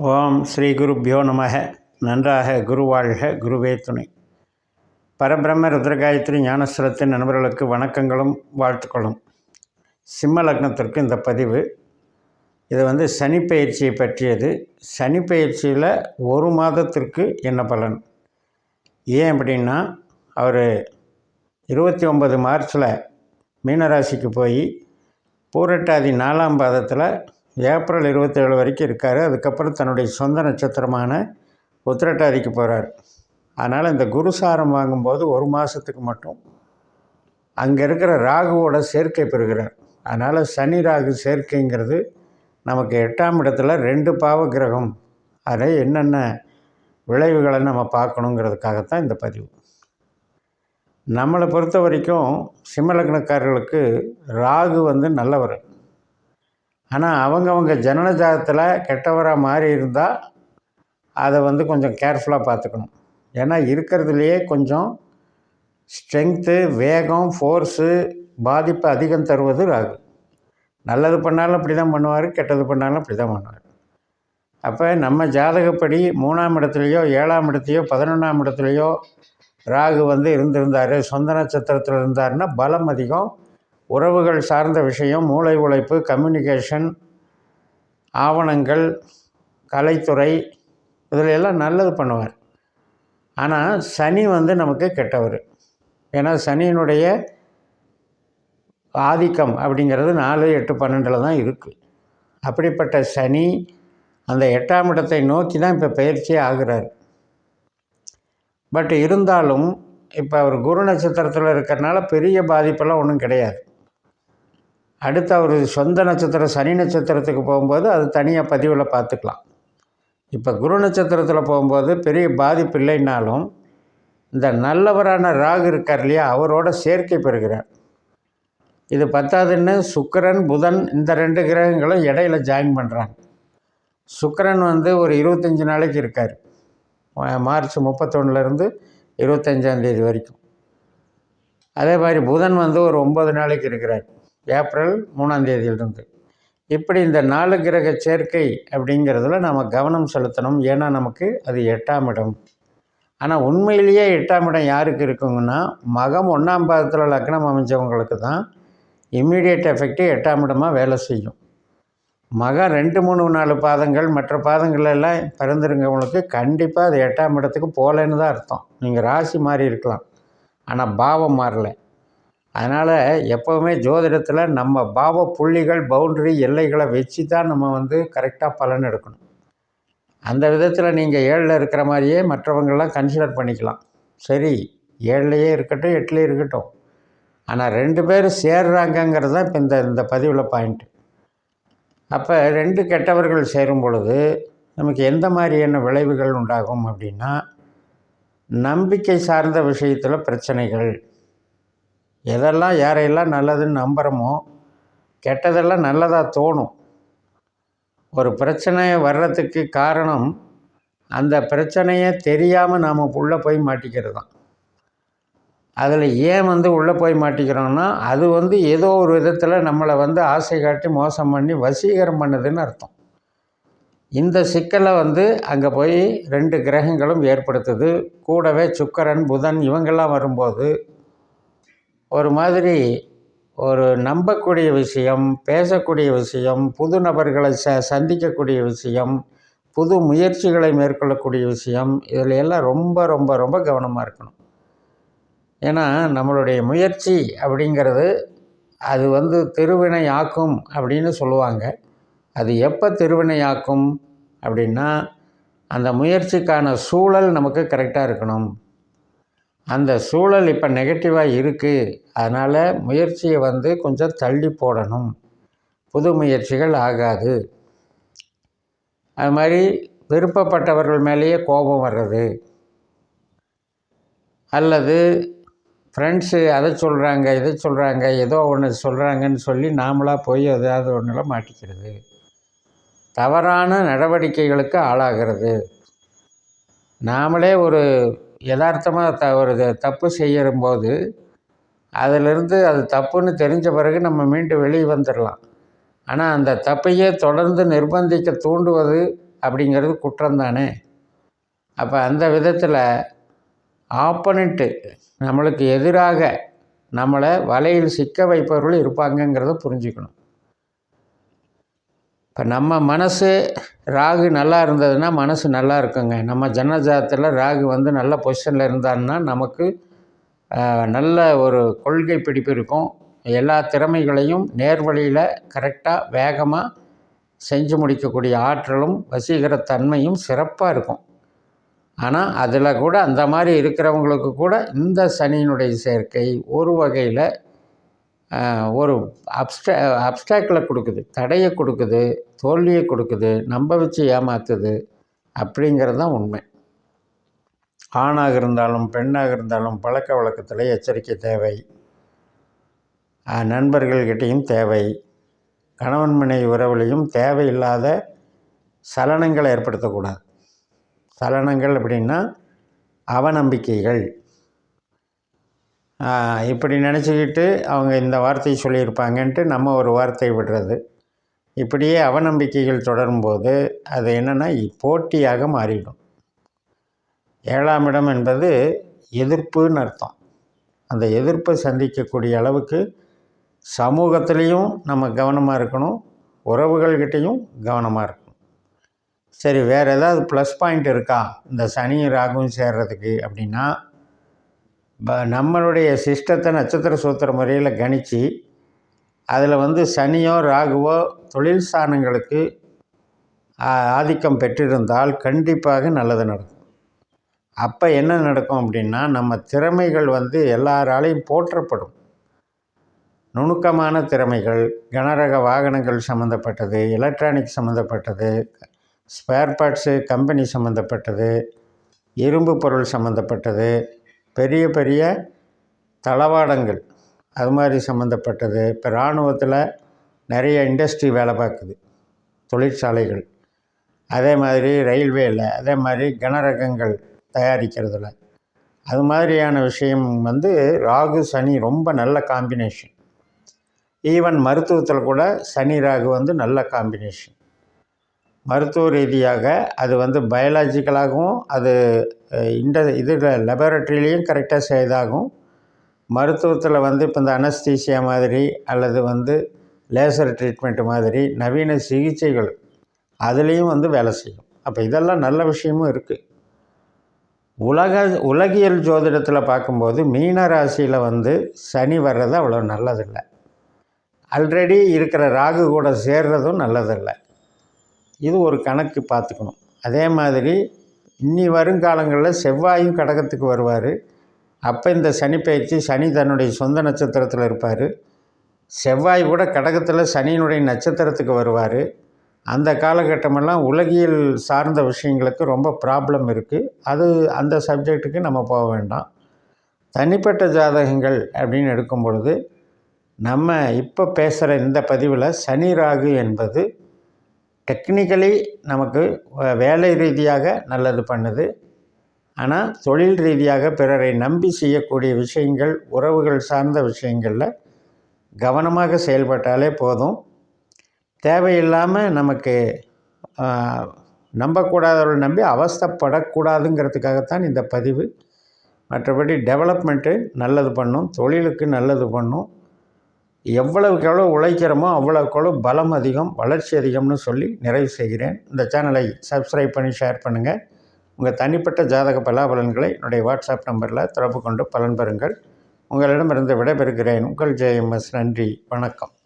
ஓம் ஸ்ரீ குருப்பியோ நமக. நன்றாக குரு வாழ்க குருவே துணை. பரபிரம்ம ருத்ரகாயத்ரி ஞானஸ்வரத்தின் நண்பர்களுக்கு வணக்கங்களும் வாழ்த்துக்களும். சிம்ம லக்னத்திற்கு இந்த பதிவு. இது வந்து சனி பயிற்சியை பற்றியது. சனி பயிற்சியில் ஒரு மாதத்திற்கு என்ன பலன்? ஏன் அப்படின்னா அவர் இருபத்தி ஒன்பது மார்ச்சில் மீனராசிக்கு போய் பூரட்டாதி நாலாம் பாதத்தில் ஏப்ரல் இருபத்தேழு வரைக்கும் இருக்கார். அதுக்கப்புறம் தன்னுடைய சொந்த நட்சத்திரமான உத்திரட்டாதிக்கு போகிறார் அதனால் இந்த குருசாரம் வாங்கும்போது ஒரு மாதத்துக்கு மட்டும் அங்கே இருக்கிற ராகுவோட சேர்க்கை பெறுகிறார். அதனால் சனி ராகு சேர்க்கைங்கிறது நமக்கு எட்டாம் இடத்துல ரெண்டு பாவ கிரகம். அதை என்னென்ன விளைவுகளை நம்ம பார்க்கணுங்கிறதுக்காகத்தான் இந்த பதிவு. நம்மளை பொறுத்த வரைக்கும் சிம்மலக்னக்காரர்களுக்கு ராகு வந்து நல்லவர். ஆனால் அவங்கவங்க ஜனன ஜாதத்தில் கெட்டவராக மாறி இருந்தால் அதை வந்து கொஞ்சம் கேர்ஃபுல்லாக பார்த்துக்கணும் ஏன்னா இருக்கிறதுலையே கொஞ்சம் ஸ்ட்ரென்த்து வேகம் ஃபோர்ஸு பாதிப்பு அதிகம் தருவது ராகு. நல்லது பண்ணாலும் அப்படி தான் பண்ணுவார் கெட்டது பண்ணாலும் அப்படி தான் பண்ணுவார். அப்போ நம்ம ஜாதகப்படி மூணாம் இடத்துலையோ ஏழாம் இடத்துலையோ பதினொன்றாம் இடத்துலையோ ராகு வந்து இருந்திருந்தார் சொந்த நட்சத்திரத்தில் இருந்தாருன்னா பலம் அதிகம் உறவுகள் சார்ந்த விஷயம் மூளை உழைப்பு கம்யூனிகேஷன் ஆவணங்கள் கலைத்துறை இதில் எல்லாம் நல்லது பண்ணுவார். ஆனால் சனி வந்து நமக்கு கெட்டவர். ஏன்னா சனியினுடைய ஆதிக்கம் அப்படிங்கிறது நாலு எட்டு பன்னெண்டில் தான் இருக்குது அப்படிப்பட்ட சனி அந்த எட்டாம் இடத்தை நோக்கி தான் இப்போ பயிற்சியே ஆகிறார். பட் இருந்தாலும் இப்போ அவர் குரு நட்சத்திரத்தில் இருக்கிறனால பெரிய பாதிப்பெல்லாம் ஒன்றும் கிடையாது. அடுத்து அவர் சொந்த நட்சத்திரம் சனி நட்சத்திரத்துக்கு போகும்போது அது தனியாக பதிவில் பார்த்துக்கலாம். இப்போ குரு நட்சத்திரத்தில் போகும்போது பெரிய பாதிப்பு இல்லைன்னாலும் இந்த நல்லவரான ராகு இருக்கார் இல்லையா அவரோட சேர்க்கை பெறுகிறார். இது பத்தாதுன்னு சுக்கரன் புதன் இந்த ரெண்டு கிரகங்களும் இடையில ஜாயின் பண்ணுறாங்க சுக்கரன் வந்து ஒரு இருபத்தஞ்சி நாளைக்கு இருக்கார். மார்ச் முப்பத்தொன்னுலேருந்து இருபத்தஞ்சாந்தேதி வரைக்கும். அதே மாதிரி புதன் வந்து ஒரு ஒம்பது நாளைக்கு இருக்கிறார். ஏப்ரல் மூணாம் தேதியிலிருந்து. இப்படி இந்த நாலு கிரக சேர்க்கை அப்படிங்கிறதுல நம்ம கவனம் செலுத்தணும். ஏன்னா நமக்கு அது எட்டாம் இடம். ஆனால் உண்மையிலேயே எட்டாம் இடம் யாருக்கு இருக்குங்கன்னா மகம் ஒன்றாம் பாதத்தில் லக்னம் அமைஞ்சவங்களுக்கு தான் இம்மீடியட் எஃபெக்ட்டு எட்டாம் இடமாக வேலை செய்யும். மகம் ரெண்டு மூணு நாலு பாதங்கள் மற்ற பாதங்கள் எல்லாம் பிறந்திருங்கவங்களுக்கு கண்டிப்பாக அது எட்டாம் இடத்துக்கு போகலன்னு தான் அர்த்தம். நீங்கள் ராசி மாறி இருக்கலாம். ஆனால் பாவம் மாறலை. அதனால் எப்போவுமே ஜோதிடத்தில் நம்ம பாவ புள்ளிகள் பவுண்ட்ரி எல்லைகளை வச்சு தான் நம்ம வந்து கரெக்டாக பலன் எடுக்கணும். அந்த விதத்தில் நீங்கள் ஏழில் இருக்கிற மாதிரியே மற்றவங்களாம் கன்சிடர் பண்ணிக்கலாம். சரி ஏழிலையே இருக்கட்டும் எட்டுலேயே இருக்கட்டும். ஆனால் ரெண்டு பேர் சேர்றாங்கங்கிறது தான் இப்போ இந்த இந்த பதிவில் பாயிண்ட்டு அப்போ ரெண்டு கெட்டவர்கள் சேரும் பொழுது நமக்கு எந்த மாதிரியான விளைவுகள் உண்டாகும் அப்படின்னா நம்பிக்கை சார்ந்த விஷயத்தில் பிரச்சனைகள் எதெல்லாம் யாரையெல்லாம் நல்லதுன்னு நம்புகிறோமோ கெட்டதெல்லாம் நல்லதாக தோணும். ஒரு பிரச்சனை வர்றதுக்கு காரணம் அந்த பிரச்சனையை தெரியாமல் நாம் உள்ளே போய் மாட்டிக்கிறது தான். அதில் ஏன் வந்து உள்ளே போய் மாட்டிக்கிறோம்னா அது வந்து ஏதோ ஒரு விதத்தில் நம்மளை வந்து ஆசை காட்டி மோசம் பண்ணி வசீகரம் பண்ணுதுன்னு அர்த்தம். இந்த சிக்கலை வந்து அங்கே போய் ரெண்டு கிரகங்களும் ஏற்படுத்துது. கூடவே சுக்கரன் புதன் இவங்கெல்லாம் வரும்போது ஒரு மாதிரி ஒரு நம்பக்கூடிய விஷயம் பேசக்கூடிய விஷயம் புது நபர்களை ச சந்திக்கக்கூடிய விஷயம் புது முயற்சிகளை மேற்கொள்ளக்கூடிய விஷயம் இதில் எல்லாம் ரொம்ப ரொம்ப ரொம்ப கவனமாக இருக்கணும். ஏன்னா நம்மளுடைய முயற்சி அப்படிங்கிறது அது வந்து திருவினை ஆக்கும் அப்படின்னு சொல்லுவாங்க. அது எப்போ திருவினை ஆக்கும் அப்படின்னா அந்த முயற்சிக்கான சூழல் நமக்கு கரெக்டாக இருக்கணும். அந்த சூழல் இப்போ நெகட்டிவாக இருக்குது அதனால் முயற்சியை வந்து கொஞ்சம் தள்ளி போடணும். புது முயற்சிகள் ஆகாது. அது மாதிரி விருப்பப்பட்டவர்கள் மேலேயே கோபம் வர்றது. அல்லது ஃப்ரெண்ட்ஸு அதை சொல்கிறாங்க இதை சொல்கிறாங்க ஏதோ ஒன்று சொல்கிறாங்கன்னு சொல்லி நாமளாக போய் எதாவது ஒன்றில் மாட்டிக்கிறது. தவறான நடவடிக்கைகளுக்கு ஆளாகிறது. நாமளே ஒரு யதார்த்தமாக த ஒரு தப்பு செய்யும்போது அதிலிருந்து அது தப்புன்னு தெரிஞ்ச பிறகு நம்ம மீண்டும் வெளியே வந்துடலாம் ஆனால் அந்த தப்பையே தொடர்ந்து நிர்பந்திக்க தூண்டுவது அப்படிங்கிறது குற்றம் தானே அப்போ அந்த விதத்தில் ஆப்பனண்ட்டு நம்மளுக்கு எதிராக நம்மளை வலையில் சிக்க வைப்பவர்கள் இருப்பாங்கங்கிறத புரிஞ்சுக்கணும். இப்போ நம்ம மனசு ராகு நல்லா இருந்ததுன்னா மனசு நல்லா இருக்குங்க. நம்ம ஜனஜாதத்தில் ராகு வந்து நல்ல பொசிஷனில் இருந்தான்னா நமக்கு நல்ல ஒரு கொள்கை பிடிப்பு இருக்கும். எல்லா திறமைகளையும் நேர்வழியில் கரெக்டாக வேகமாக செஞ்சு முடிக்கக்கூடிய ஆற்றலும் வசீகரத்தன்மையும் சிறப்பாக இருக்கும். ஆனால் அதில் கூட அந்த மாதிரி இருக்கிறவங்களுக்கு கூட இந்த சனியினுடைய சேர்க்கை ஒரு வகையில் ஒரு அப்ஸ்ட்ரா அப்ஸ்டாக்கில் கொடுக்குது. தடையை கொடுக்குது தோல்வியை கொடுக்குது நம்ப வச்சு ஏமாத்துது அப்படிங்கிறது தான் உண்மை. ஆணாக இருந்தாலும் பெண்ணாக இருந்தாலும் பழக்க வழக்கத்தில் எச்சரிக்கை தேவை. நண்பர்கள்கிட்டையும் தேவை. கணவன் மனை உறவுலையும் தேவையில்லாத சலனங்களை ஏற்படுத்தக்கூடாது. சலனங்கள் அப்படின்னா அவநம்பிக்கைகள். இப்படி நினச்சிக்கிட்டு அவங்க இந்த வார்த்தையை சொல்லியிருப்பாங்கன்ட்டு நம்ம ஒரு வார்த்தை விடுறது. இப்படியே அவநம்பிக்கைகள் தொடரும்போது அது என்னென்னா போட்டியாக மாறிடும். ஏழாம் இடம் என்பது எதிர்ப்புன்னு அர்த்தம். அந்த எதிர்ப்பை சந்திக்கக்கூடிய அளவுக்கு சமூகத்துலேயும் நம்ம கவனமாக இருக்கணும் உறவுகள்கிட்டையும் கவனமாக இருக்கணும். சரி வேறு ஏதாவது ப்ளஸ் பாயிண்ட் இருக்கா? இந்த சனியும் ராகுவும் சேர்றதுக்கு அப்படின்னா நம்மளுடைய சிஸ்டத்தை நட்சத்திர சூத்திர முறையில் கணித்து அதில் வந்து சனியோ ராகுவோ தொழில் ஸ்தானங்களுக்கு ஆதிக்கம் பெற்றிருந்தால் கண்டிப்பாக நல்லது நடக்கும். அப்போ என்ன நடக்கும் அப்படின்னா நம்ம திறமைகள் வந்து எல்லாராலையும் போற்றப்படும். நுணுக்கமான திறமைகள் கனரக வாகனங்கள் சம்மந்தப்பட்டது எலக்ட்ரானிக் சம்மந்தப்பட்டது ஸ்பேர் பார்ட்ஸு கம்பெனி சம்மந்தப்பட்டது இரும்பு பொருள் சம்மந்தப்பட்டது பெரிய பெரிய தளவாடங்கள். அது மாதிரி சம்மந்தப்பட்டது இப்போ இராணுவத்தில் நிறைய இண்டஸ்ட்ரி வேலை பார்க்குது. தொழிற்சாலைகள். அதே மாதிரி ரயில்வேயில் அதே மாதிரி கனரகங்கள் தயாரிக்கிறதுல. அது மாதிரியான விஷயம் வந்து ராகு சனி ரொம்ப நல்ல காம்பினேஷன் ஈவன் மருத்துவத்தில் கூட சனி ராகு வந்து நல்ல காம்பினேஷன் மருத்துவ ரீதியாக அது வந்து பயாலஜிக்கலாகவும் அது இந்த இதில் லெபரட்டரியிலையும் கரெக்டாக செய்தாகும். மருத்துவத்தில் வந்து இப்போ இந்த அனஸ்தீசியா மாதிரி அல்லது வந்து லேசர் ட்ரீட்மெண்ட் மாதிரி நவீன சிகிச்சைகள் அதுலேயும் வந்து வேலை செய்யும். அப்போ இதெல்லாம் நல்ல விஷயமும் இருக்குது உலக உலகியல் ஜோதிடத்தில் பார்க்கும்போது மீன ராசியில் வந்து சனி வர்றது அவ்வளோ நல்லதில்லை. ஆல்ரெடி இருக்கிற ராகு கூட சேர்றதும் நல்லதில்லை. இது ஒரு கணக்கு பார்த்துக்கணும். அதே மாதிரி இனி வருங்காலங்களில் செவ்வாயும் கடகத்துக்கு வருவார். அப்போ இந்த சனி பயிற்சி சனி தன்னுடைய சொந்த நட்சத்திரத்தில் இருப்பார். செவ்வாய் கூட கடகத்தில் சனியினுடைய நட்சத்திரத்துக்கு வருவார். அந்த காலகட்டமெல்லாம் உலகியல் சார்ந்த விஷயங்களுக்கு ரொம்ப ப்ராப்ளம் இருக்குது அது அந்த சப்ஜெக்ட்டுக்கு நம்ம போக வேண்டாம். தனிப்பட்ட ஜாதகங்கள் அப்படின்னு எடுக்கும் பொழுது நம்ம இப்போ பேசுகிற இந்த பதிவில் சனி ராகு என்பது டெக்னிக்கலி நமக்கு வேலை ரீதியாக நல்லது பண்ணுது. ஆனால் தொழில் ரீதியாக பிறரை நம்பி செய்யக்கூடிய விஷயங்கள் உறவுகள் சார்ந்த விஷயங்களில் கவனமாக செயல்பட்டாலே போதும். தேவையில்லாமல் நமக்கு நம்பக்கூடாதவர்கள் நம்பி அவஸ்தப்படக்கூடாதுங்கிறதுக்காகத்தான் இந்த பதிவு. மற்றபடி டெவலப்மெண்ட்டு நல்லது பண்ணும் தொழிலுக்கு நல்லது பண்ணும். எவ்வளவுக்கு எவ்வளோ உழைக்கிறோமோ அவ்வளோக்கு எவ்வளோ பலம் அதிகம் வளர்ச்சி அதிகம்னு சொல்லி நிறைவு செய்கிறேன். இந்த சேனலை சப்ஸ்கிரைப் பண்ணி ஷேர் பண்ணுங்கள் உங்கள் தனிப்பட்ட ஜாதக பலாபலன்களை என்னுடைய வாட்ஸ்அப் நம்பரில் தொடர்பு கொண்டு பலன் பெறுங்கள். உங்களிடமிருந்து விடைபெறுகிறேன். உங்கள் ஜேஎம்எஸ் நன்றி. வணக்கம்.